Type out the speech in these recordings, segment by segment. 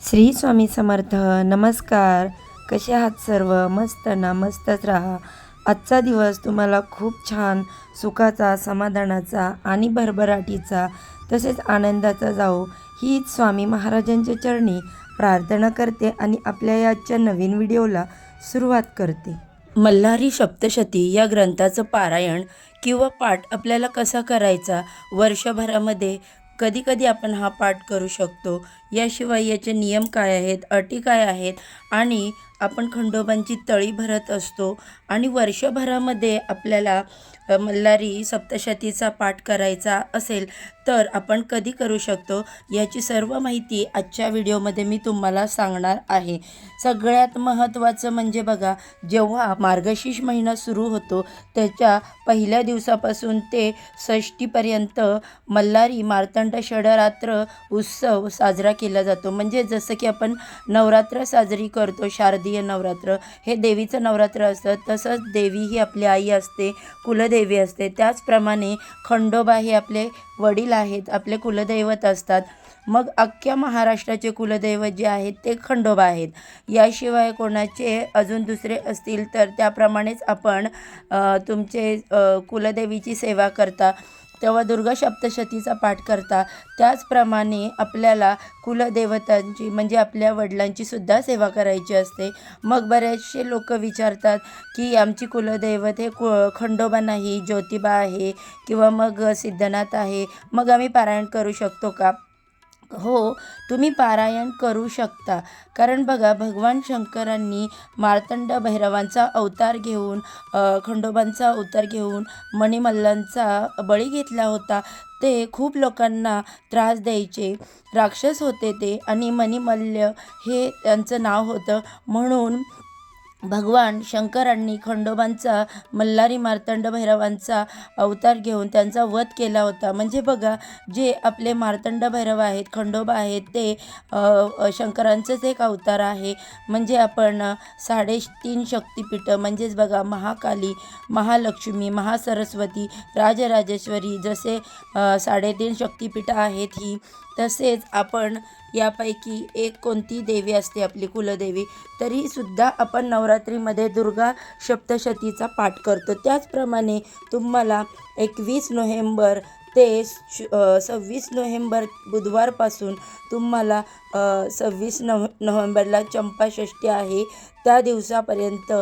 श्री स्वामी समर्थ नमस्कार. कसे आहात सर्व? मस्त ना मस्तच राहा. आजचा दिवस तुम्हाला खूप छान सुखाचा समाधानाचा आणि भरभराटीचा तसेच आनंदाचा जाओ हीच स्वामी महाराजांच्या चरणी प्रार्थना करते आणि आपल्या या आजच्या नवीन व्हिडिओला सुरुवात करते. मल्हारी सप्तशती या ग्रंथाचं पारायण किंवा पाठ आपल्याला कसा करायचा? वर्षभरामध्ये कधी कधी आपण हा पाठ करू शकतो. याशिवाय याचे नियम काय आहेत अटी काय आहेत आणि आपण खंडोबांची तळी भरत असतो आणि वर्षभरामध्ये आपल्याला मल्हारी सप्तशतीचा पाठ करायचा असेल तर आपण कधी करू शकतो याची सर्व माहिती आजच्या व्हिडिओमध्ये मी तुम्हाला सांगणार आहे. सगळ्यात महत्त्वाचं म्हणजे बघा जेव्हा मार्गशीर्ष महिना सुरू होतो त्याच्या पहिल्या दिवसापासून ते षष्टीपर्यंत मल्हारी मार्तंड षडरात्र उत्सव साजरा केला जातो. म्हणजे जसं की आपण नवरात्र साजरी करतो शारदीय नवरात्र. हे देवीचं नवरात्र असतं. तसंच देवी ही आपली आई असते कुलदेवी असते. त्याचप्रमाणे खंडोबा हे आपले वडील आहेत आपले कुलदैवत असतात. मग अख्ख्या महाराष्ट्राचे कुलदैवत जे आहेत ते खंडोबा आहेत. याशिवाय कोणाचे अजून दुसरे असतील तर त्याप्रमाणेच आपण तुमचे कुलदेवीची सेवा करता. तेव्हा दुर्गा सप्तशतीचा पाठ करता. त्याचप्रमाणे आपल्याला कुलदेवतांची म्हणजे आपल्या वडिलांची सुद्धा सेवा करायची असते. मग बरेचसे लोक विचारतात की आमची कुलदैवत हे कु खंडोबा नाही ज्योतिबा आहे किंवा मग सिद्धनाथ आहे मग आम्ही पारायण करू शकतो का? हो तुम्ही पारायण करू शकता. कारण बघा भगवान शंकरांनी मार्तंड भैरवांचा अवतार घेऊन खंडोबांचा अवतार घेऊन मणिमल्लांचा बळी घेतला होता. ते खूप लोकांना त्रास द्यायचे. राक्षस होते ते आणि मणिमल्ल हे त्यांचं नाव होतं. म्हणून भगवान शंकरांनी खंडोबांचा मल्हारी मार्तंड भैरवांचा अवतार घेऊन त्यांचा वध केला होता. म्हणजे बघा जे आपले मार्तंड भैरव आहेत खंडोबा आहेत ते शंकरांचंच एक अवतार आहे. म्हणजे आपण साडेतीन शक्तिपीठं म्हणजेच बघा महाकाली महालक्ष्मी महासरस्वती राजराजेश्वरी जसे साडेतीन शक्तिपीठं आहेत ही तसेच आपण यापैकी एक कोणती देवी असते आपली कुलदेवी तरीसुद्धा आपण नवरात्रीमध्ये दुर्गा सप्तशतीचा पाठ करतो. त्याचप्रमाणे तुम्हाला एकवीस नोव्हेंबर ते श- सव्वीस नोव्हेंबर बुधवारपासून तुम्हाला सव्वीस नव नोव्हेंबरला चंपाषष्ठी आहे. त्या दिवसापर्यंत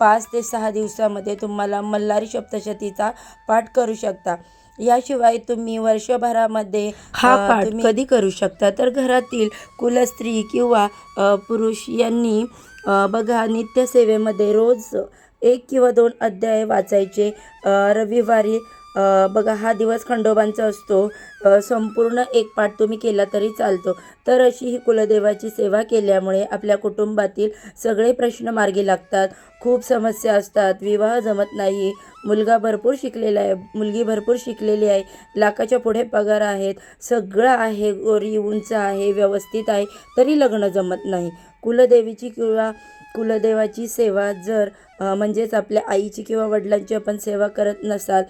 पाच ते सहा दिवसामध्ये तुम्हाला मल्हारी सप्तशतीचा पाठ करू शकता. याशिवाय तुम्ही वर्षभरामध्ये हा पाठ तुम्ही- कधी करू शकता? तर घरातील कुलस्त्री किंवा पुरुष यांनी बघा नित्यसेवेमध्ये रोज एक किंवा दोन अध्याय वाचायचे. रविवारी बघा हा दिवस खंडोबांचा असतो. संपूर्ण एक पाठ तुम्ही केला तरी चालतो. तर अशी ही कुलदेवाची सेवा केल्यामुळे आपल्या कुटुंबातील सगळे प्रश्न मार्गी लागतात. खूप समस्या असतात. विवाह जमत नाही. मुलगा भरपूर शिकलेला आहे. मुलगी भरपूर शिकलेली आहे. लाखाच्या पुढे पगार आहेत. सगळं आहे. गोरी उंच आहे. व्यवस्थित आहे. तरी लग्न जमत नाही. कुलदेवीची किंवा कुलदेवाची सेवा जर म्हणजेच आपल्या आईची किंवा वडिलांची आपण सेवा करत नसाल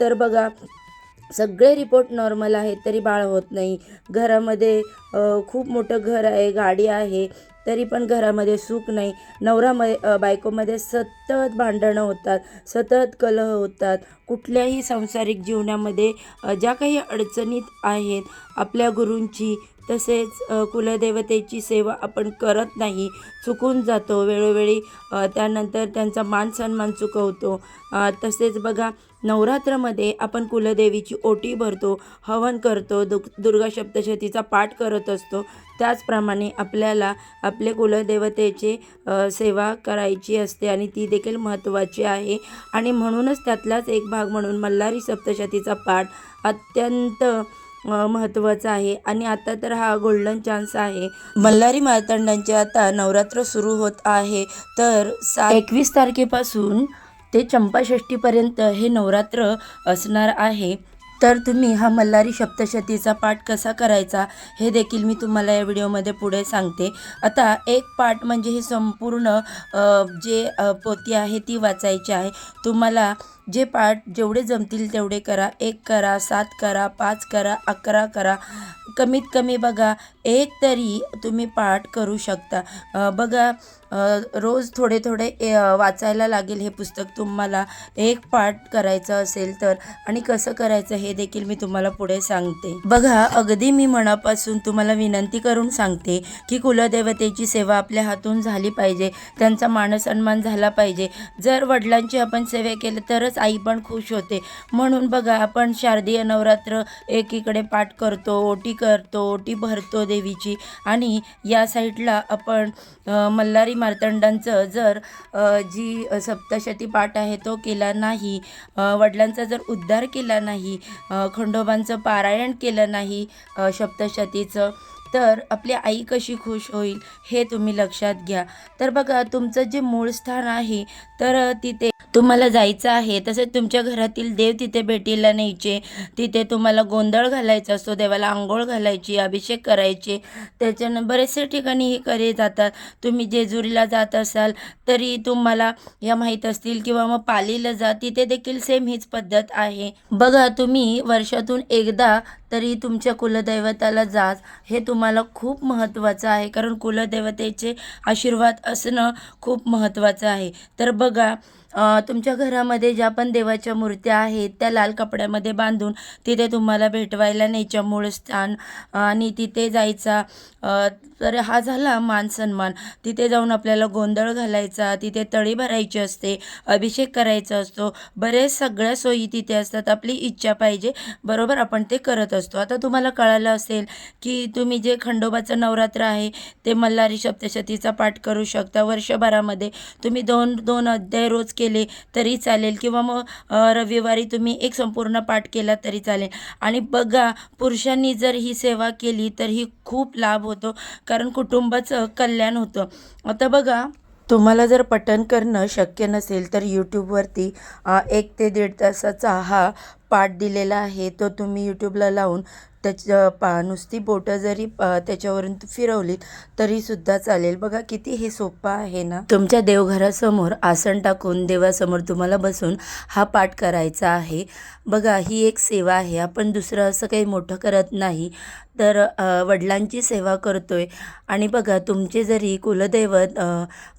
तर बघा सगळे रिपोर्ट नॉर्मल आहेत तरी बाळ होत नाही. घरामध्ये खूप मोठं घर आहे गाडी आहे तरी पण घरामध्ये सुख नाही. नवरामध्ये बायकोमध्ये सतत भांडणं होतात सतत कलह होतात. कुठल्याही सांसारिक जीवनामध्ये ज्या काही अडचणीत आहेत आपल्या गुरूंची तसेच कुलदेवतेची सेवा आपण करत नाही चुकून जातो. वेळोवेळी त्यानंतर त्यांचा मान सन्मान चुकवतो तसेच बघा नवरात्रामध्ये आपण कुलदेवीची ओटी भरतो हवन करतो दु दुर्गा सप्तशतीचा पाठ करत असतो. त्याचप्रमाणे आपल्याला आपले कुलदेवतेचे सेवा करायची असते आणि ती देखील महत्त्वाची आहे. आणि म्हणूनच त्यातलाच एक भाग म्हणून मल्हारी सप्तशतीचा पाठ अत्यंत महत्त्वाचा आहे. आणि आता तर हा गोल्डन चान्स आहे. मल्हारी मार्तंडांचे आता नवरात्र सुरू होत आहे. तर सा एकवीस तारखेपासून ते चंपाषष्टीपर्यंत हे नवरात्र असणार आहे. तर तुम्ही हा मल्हारी सप्तशतीचा पाठ कसा करायचा हे देखील मी तुम्हाला या व्हिडिओमध्ये पुढे सांगते. आता एक पाठ म्हणजे हे संपूर्ण जे पोती आहे ती वाचायची आहे. तुम्हाला जे पाठ जेवढे जमतील तेवढे करा. एक करा सात करा पाच करा अकरा करा. कमीत कमी बघा एक तरी तुम्ही पाठ करू शकता. बघा रोज थोडे थोडे वाचायला लागेल हे पुस्तक तुम्हाला. एक पाठ करायचं असेल तर. आणि कसं करायचं हे देखील मी तुम्हाला पुढे सांगते. बघा अगदी मी मनापासून तुम्हाला विनंती करून सांगते की कुलदेवतेची सेवा आपल्या हातून झाली पाहिजे. त्यांचा मानसन्मान झाला पाहिजे. जर वडिलांची आपण सेवा केली तरच आई पण खुश होते. म्हणून बघा आपण शारदीय नवरात्र एकीकडे पाठ करतो ओटी करतो ओटी भरतो देवीची. आणि या साईडला आपण मल्हारी मार्तंडांचं जर जी सप्तशती पाठ आहे तो केला नाही वडिलांचा जर उद्धार केला नाही खंडोबांचं पारायण केलं नाही सप्तशतीचं तर आपली आई कशी खुश होईल हे तुम्ही लक्षात घ्या. तर बघा तुमचं जे मूळ स्थान आहे तर तिथे तुम्हाला जायचं आहे तसेच तुमच्या घरातील देव तिथे भेटीला न्यायचे. तिथे तुम्हाला गोंधळ घालायचा असतो देवाला आंघोळ घालायची अभिषेक करायचे. त्याच्यानं बरेचसे ठिकाणी हे करे जातात. तुम्ही जेजुरीला जात असाल तरी तुम्हाला या माहीत असतील किंवा मग पालीला जा तिथे देखील सेम हीच पद्धत आहे. बघा तुम्ही वर्षातून एकदा तरी तुमच्या कुलदैवताला जाच हे तुम्हाला खूप महत्त्वाचं आहे. कारण कुलदेवतेचे आशीर्वाद असणं खूप महत्त्वाचं आहे. तर बघा तुमच्या घरामध्ये ज्या पण देवाच्या मूर्त्या आहेत त्या लाल कपड्यामध्ये बांधून तिथे तुम्हाला भेटवायला न्यायच्या मूळ स्थान आणि तिथे जायचा तर हा झाला मान सन्मान. तिथे जाऊन आपल्याला गोंधळ घालायचा तिथे तळी भरायची असते अभिषेक करायचा असतो. बरेच सगळ्या सोयी तिथे असतात आपली इच्छा पाहिजे बरोबर आपण ते करत असतो. आता तुम्हाला कळालं असेल की तुम्ही जे खंडोबाचं नवरात्र आहे ते मल्हारी सप्तशतीचा पाठ करू शकता. वर्षभरामध्ये तुम्ही दोन दोन अध्याय रोज केले तरी चालेल. किंवा मग रविवारी तुम्ही एक संपूर्ण पाठ केला तरी चालेल. आणि बघा पुरुषांनी जर ही सेवा केली तर ही खूप लाभ होतो. कारण कुटुंबाचं कल्याण होतं. आता बघा तुम्हाला जर पठण करणं शक्य नसेल तर यूट्यूबवरती एक ते दीड तासाचा हा पाठ दिलेला आहे तो तुम्ही यूट्यूबला लावून त्याच्या पा नुसती बोटं जरी त्याच्यावरून फिरवलीत तरीसुद्धा चालेल. बघा किती हे सोपं आहे ना. तुमच्या देवघरासमोर आसन टाकून देवासमोर तुम्हाला बसून हा पाठ करायचा आहे. बघा ही एक सेवा आहे. आपण दुसरं असं काही मोठं करत नाही. तर वडिलांची सेवा करतो आहे आणि बघा तुमचे जरी कुलदैवत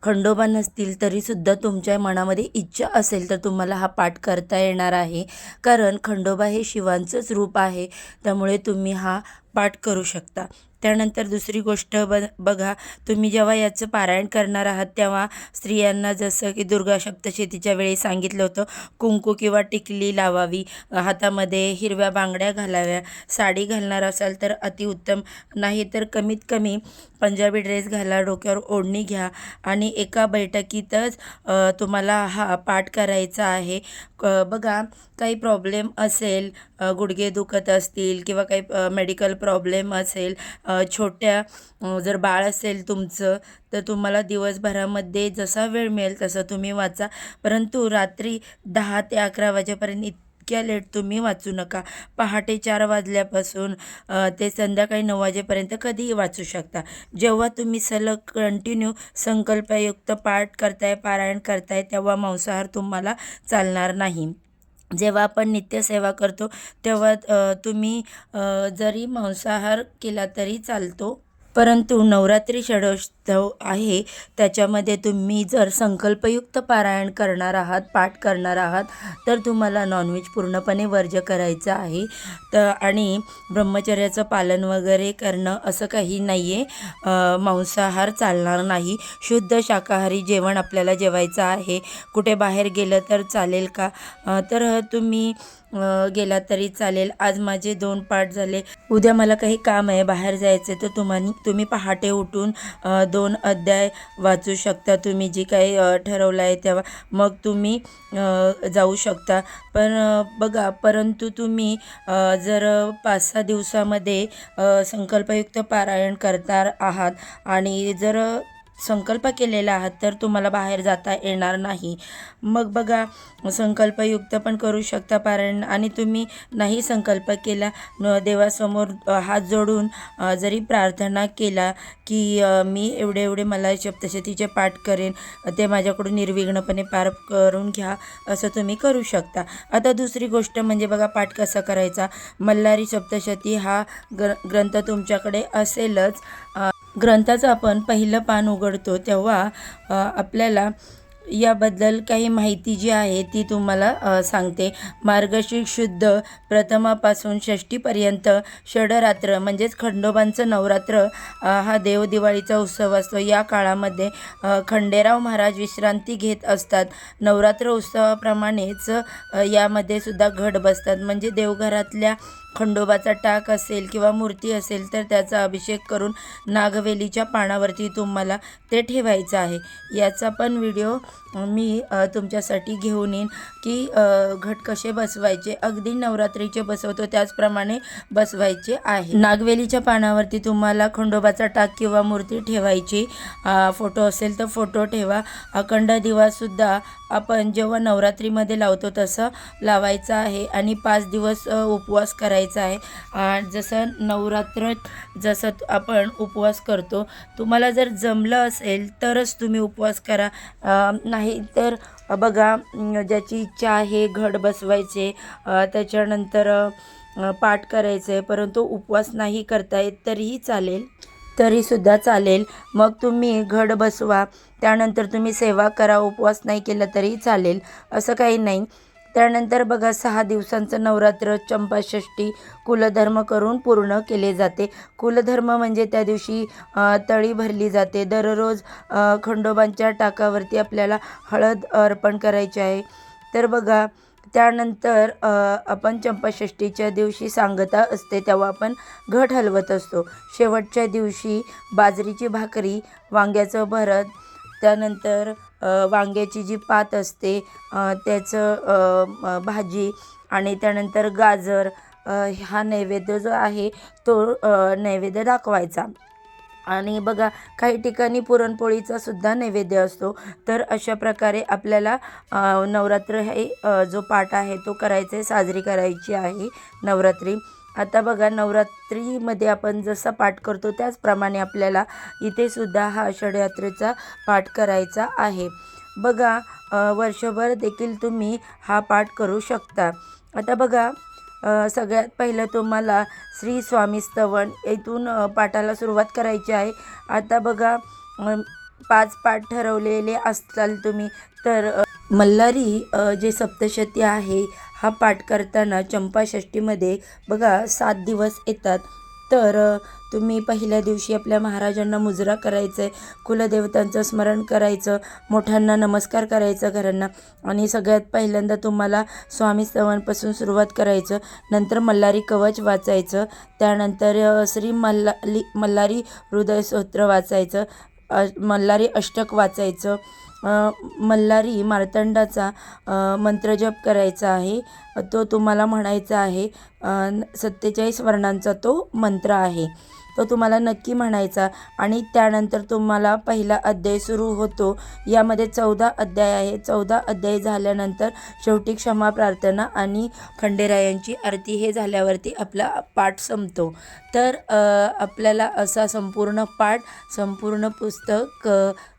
खंडोबा नसतील तरीसुद्धा तुमच्या मनामध्ये इच्छा असेल तर तुम्हाला हा पाठ करता येणार आहे. कारण खंडोबा हे शिवांचंच रूप आहे. त्यामुळे तुम्ही हा पाठ करू शकता. त्यानंतर दुसरी गोष्ट ब बघा तुम्ही जेव्हा याचं पारायण करणार आहात तेव्हा स्त्रियांना जसं की दुर्गा सप्तशतीच्या वेळी सांगितलं होतं कुंकू किंवा टिकली लावावी हातामध्ये हिरव्या बांगड्या घालाव्या साडी घालणार असाल तर अतिउत्तम नाही तर कमीत कमी पंजाबी ड्रेस घाला डोक्यावर ओढणी घ्या आणि एका बैठकीतच तुम्हाला हा पाठ करायचा आहे. क बघा काही प्रॉब्लेम असेल गुडघे दुखत असतील किंवा काही मेडिकल प्रॉब्लेम असेल छोट्या जर बाळ असेल तुमचं तर तुम्हाला दिवसभरामध्ये जसा वेळ मिळेल तसं तुम्ही वाचा. परंतु रात्री दहा ते अकरा वाजेपर्यंत इतक्या लेट तुम्ही वाचू नका. पहाटे चार वाजल्यापासून ते संध्याकाळी नऊ वाजेपर्यंत कधीही वाचू शकता. जेव्हा तुम्ही सलग कंटिन्यू संकल्पयुक्त पाठ करताय पारायण करताय तेव्हा मांसाहार तुम्हाला चालणार नाही. जेव्हा आपण नित्यसेवा करतो तेव्हा तुम्ही जरी मांसाहार केला तरी चालतो. परंतु नवरात्री षडोत्सव आहे. त्याच्यामध्ये तुम्ही जर संकल्पयुक्त पारायण करणार आहात पाठ करणार आहात तर तुम्हाला नॉनव्हेज पूर्णपणे वर्ज्य करायचं आहे. तर आणि ब्रह्मचर्याचं पालन वगैरे करणं असं काही नाही आहे मांसाहार चालणार नाही. शुद्ध शाकाहारी जेवण आपल्याला जेवायचं आहे. कुठे बाहेर गेलं तर चालेल का? तर तुम्ही गेला तरी चालेल. आज माझे दोन पाठ झाले. उद्या मला काही काम आहे. बाहेर जायचं तर तुम्हाला तुम्ही पहाटे उठून दोन अध्याय वाचू शकता. तुम्ही जे काही ठरवलं आहे तेव्हा मग तुम्ही जाऊ शकता. पण बघा परंतु तुम्ही जर पाच सहा दिवसामध्ये संकल्पयुक्त पारायण करणार आहात आणि जर संकल्प केलेला आहात तर तुम्हाला बाहेर जाता येणार नाही. मग बघा संकल्पयुक्त पण करू शकता कारण आणि तुम्ही नाही संकल्प केला देवासमोर हात जोडून जरी प्रार्थना केला की मी एवढे एवढे मला सप्तशतीचे पाठ करेन ते माझ्याकडून निर्विघ्नपणे पार करून घ्या असं तुम्ही करू शकता. आता दुसरी गोष्ट म्हणजे बघा पाठ कसा करायचा? मल्हारी सप्तशती हा ग्र ग्रंथ तुमच्याकडे असेलच. ग्रंथाचं आपण पहिलं पान उघडतो तेव्हा आपल्याला याबद्दल काही माहिती जी आहे ती तुम्हाला सांगते. मार्गशीर्ष शुद्ध प्रथमापासून षष्टीपर्यंत षडरात्र म्हणजेच खंडोबांचं नवरात्र हा देवदिवाळीचा उत्सव असतो. या काळामध्ये खंडेराव महाराज विश्रांती घेत असतात. नवरात्र उत्सवाप्रमाणेच यामध्ये सुद्धा घट बसतात. म्हणजे देवघरातल्या खंडोबाचा टाक असेल किंवा मूर्ती असेल तर त्याचा अभिषेक करून नागवेलीच्या पानावरती तुम्हाला ते ठेवायचं आहे. याचा पण व्हिडिओ मी तुमच्यासाठी घेऊन येईन की घट कसे बसवायचे अगदी नवरात्रीचे बसवतो त्याचप्रमाणे बसवायचे आहे. नागवेलीच्या पानावरती तुम्हाला खंडोबाचा टाक किंवा मूर्ती ठेवायची फोटो असेल तर फोटो ठेवा. अखंड दिवासुद्धा आपण जेव्हा नवरात्रीमध्ये लावतो तसं लावायचं आहे आणि पाच दिवस उपवास करायचा आहे. जसं नवरात्र जसं त- आपण उपवास करतो तुम्हाला जर जमलं असेल तरच तुम्ही उपवास करा. नाही तर बघा ज्याची इच्छा आहे घड बसवायचे त्याच्यानंतर पाठ पाठ करायचे परंतु उपवास नाही करता येत तरीही चालेल. तरीसुद्धा चालेल. मग तुम्ही घड बसवा. त्यानंतर तुम्ही सेवा करा. उपवास नाही केला तरीही चालेल. असं काही नाही. त्यानंतर बघा सहा दिवसांचं नवरात्र चंपाषष्ठी कुलधर्म करून पूर्ण केले जाते. कुलधर्म म्हणजे त्या दिवशी तळी भरली जाते. दररोज खंडोबांच्या टाकावरती आपल्याला हळद अर्पण करायची आहे. तर बघा त्यानंतर आपण चंपाषष्ठीच्या दिवशी सांगता असते तेव्हा आपण घट हलवत असतो. शेवटच्या दिवशी बाजरीची भाकरी वांग्याचं भरत त्यानंतर वांग्याची जी पात असते त्याचं भाजी आणि त्यानंतर गाजर हा नैवेद्य जो आहे तो नैवेद्य दाखवायचा. आणि बघा काही ठिकाणी पुरणपोळीचा सुद्धा नैवेद्य असतो. तर अशा प्रकारे आपल्याला नवरात्र हे जो पाठ आहे तो करायचा आहे साजरी करायची आहे नवरात्री. आता बघा नवरात्रीमध्ये आपण जसा पाठ करतो त्याचप्रमाणे आपल्याला इथे सुद्धा हा षडयात्रेचा पाठ करायचा आहे. बघा वर्षभर देखील तुम्ही हा पाठ करू शकता. आता बघा सगळ्यात पहिलं तुम्हाला श्री स्वामी स्तवन येथून पाठाला सुरुवात करायची आहे. आता बघा पाच पाठ ठरवलेले असताल तुम्ही तर मल्हारी जे सप्तशती आहे हा पाठ करताना चंपाषष्टीमध्ये बघा सात दिवस येतात. तर तुम्ही पहिल्या दिवशी आपल्या महाराजांना मुजरा करायचं आहे कुलदेवतांचं स्मरण करायचं मोठ्यांना नमस्कार करायचं घरांना आणि सगळ्यात पहिल्यांदा तुम्हाला स्वामी स्तवांपासून सुरुवात करायचं. नंतर मल्हारी कवच वाचायचं. त्यानंतर श्री मल्ला मल्हारी हृदयस्तोत्र वाचायचं. मल्हारी अष्टक वाचायचं. मल्हारी मार्तंडाचा मंत्रजप करायचा आहे. तो तुम्हाला म्हणायचा आहे सत्तेचाळीस वर्णांचा तो मंत्र आहे. तो तुम्हाला नक्की म्हणायचा आणि त्यानंतर तुम्हाला पहिला अध्याय सुरू होतो. यामध्ये चौदा अध्याय आहे. चौदा अध्याय झाल्यानंतर शेवटी क्षमा प्रार्थना आणि खंडेरायांची आरती हे झाल्यावरती आपला पाठ संपतो. तर आपल्याला असा संपूर्ण पाठ संपूर्ण पुस्तक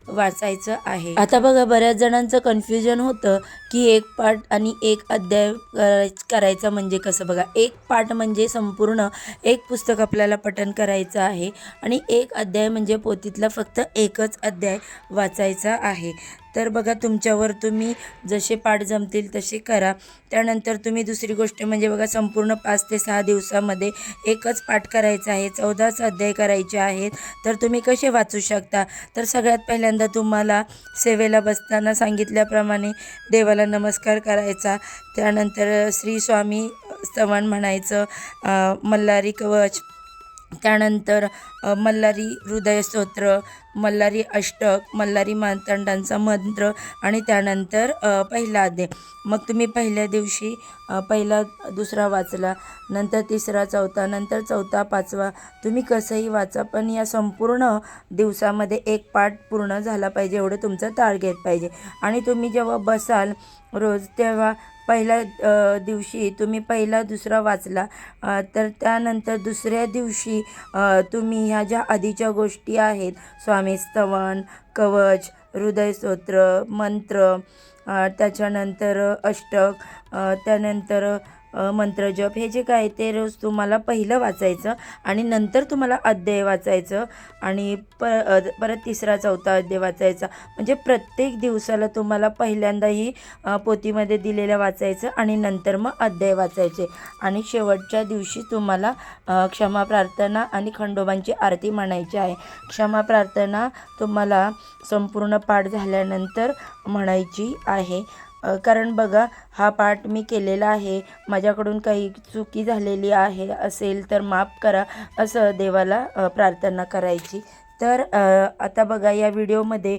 वाचायचं आहे. आता बघा बऱ्याच जणांचं कन्फ्युजन होतं की एक पाठ आणि एक अध्याय करायचा म्हणजे कसं? बघा एक पाठ म्हणजे संपूर्ण एक पुस्तक आपल्याला पठण करायचं आहे आणि एक अध्याय म्हणजे पोथीतला फक्त एकच अध्याय वाचायचा आहे. तर बघा तुमच्यावर तुम्ही जसे पाठ जमतील तसे करा. त्यानंतर तुम्ही दुसरी गोष्ट म्हणजे बघा संपूर्ण पाच ते सहा दिवसामध्ये एकच पाठ करायचा आहे चौदा अध्याय करायचे आहेत. तर तुम्ही कसे वाचू शकता? तर सगळ्यात पहिल्यांदा तुम्हाला सेवेला बसताना सांगितल्याप्रमाणे देवाला नमस्कार करायचा. त्यानंतर श्री स्वामी स्तवन म्हणायचं मल्हारी कवच त्यानंतर मल्हारी हृदयस्तोत्र मल्हारी अष्टक मल्हारी मार्तंडांचा मंत्र आणि त्यानंतर पहिला अध्याय. मग तुम्ही पहिल्या दिवशी पहिला दुसरा वाचला नंतर तिसरा चौथा नंतर चौथा पाचवा. तुम्ही कसंही वाचा पण या संपूर्ण दिवसामध्ये एक पाठ पूर्ण झाला पाहिजे एवढं तुमचं टार्गेट पाहिजे. आणि तुम्ही जेव्हा बसाल रोज तेव्हा पहिल्या दिवशी तुम्ही पहिला दुसरा वाचला. तर त्यानंतर दुसऱ्या दिवशी तुम्ही ह्या ज्या आधीच्या गोष्टी आहेत स्वामी स्तवन कवच हृदयस्तोत्र मंत्र त्याच्यानंतर अष्टक त्यानंतर मंत्रजप हे जे काय ते रोज तुम्हाला पहिलं वाचायचं आणि नंतर तुम्हाला अध्याय वाचायचं आणि प परत तिसरा चौथा अध्याय वाचायचा. म्हणजे प्रत्येक दिवसाला तुम्हाला पहिल्यांदाही पोतीमध्ये पोथीमध्ये दिलेलं वाचायचं आणि नंतर मग अध्याय वाचायचे. आणि शेवटच्या दिवशी तुम्हाला क्षमा प्रार्थना आणि खंडोबांची आरती म्हणायची आहे. क्षमा प्रार्थना तुम्हाला संपूर्ण पाठ झाल्यानंतर म्हणायची आहे. कारण बघा हा पाठ मी केलेला आहे. माझ्याकडून काही चुकी झालेली आहे असेल तर माफ करा असं देवाला प्रार्थना करायची. तर आता बघा या व्हिडिओमध्ये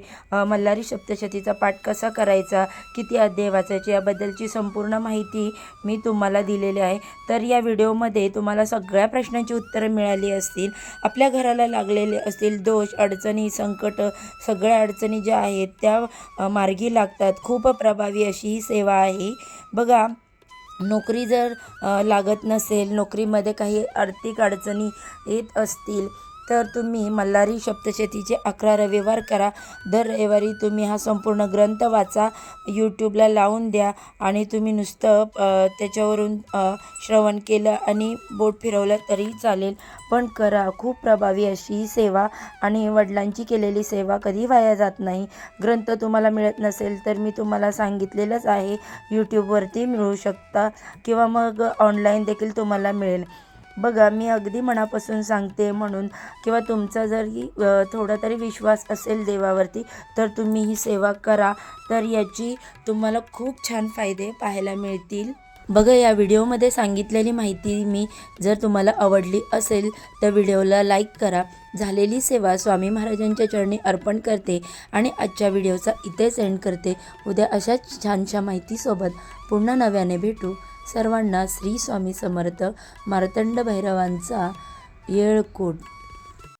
मल्हारी सप्तशतीचा पाठ कसा करायचा किती अध्याय वाचायचे याबद्दलची संपूर्ण माहिती मी तुम्हाला दिलेली आहे. तर या व्हिडिओमध्ये तुम्हाला सगळ्या प्रश्नांची उत्तरं मिळाली असतील. आपल्या घराला लागलेले असतील दोष अडचणी संकट सगळ्या अडचणी ज्या आहेत त्या मार्गी लागतात. खूप प्रभावी अशी ही सेवा आहे. बघा नोकरी जर लागत नसेल नोकरीमध्ये काही आर्थिक अडचणी येत असतील तर तुम्ही मल्हारी सप्तशतीचे अकरा रविवार करा. दर रविवारी तुम्ही हा संपूर्ण ग्रंथ वाचा यूट्यूबला लावून द्या आणि तुम्ही नुसतं त्याच्यावरून श्रवण केलं आणि बोट फिरवलं तरी चालेल. पण करा खूप प्रभावी अशी ही सेवा आणि वडिलांची केलेली सेवा कधी वाया जात नाही. ग्रंथ तुम्हाला मिळत नसेल तर मी तुम्हाला सांगितलेलंच आहे. यूट्यूबवरती मिळू शकता किंवा मग ऑनलाईन देखील तुम्हाला मिळेल. बघा मी अगदी मनापासून सांगते म्हणून किंवा तुमचा जरी थोडा तरी विश्वास असेल देवावरती तर तुम्ही ही सेवा करा. तर याची तुम्हाला खूप छान फायदे पाहायला मिळतील. बघा या व्हिडिओमध्ये सांगितलेली माहिती मी जर तुम्हाला आवडली असेल तर व्हिडिओला लाईक करा. झालेली सेवा स्वामी महाराजांच्या चरणी अर्पण करते आणि आजच्या व्हिडिओचा इथेच एंड करते. उद्या अशाच छानशा माहितीसोबत पुन्हा नव्याने भेटू. सर्वांना श्री स्वामी समर्थ मार्तंड भैरवांचा येळकोट.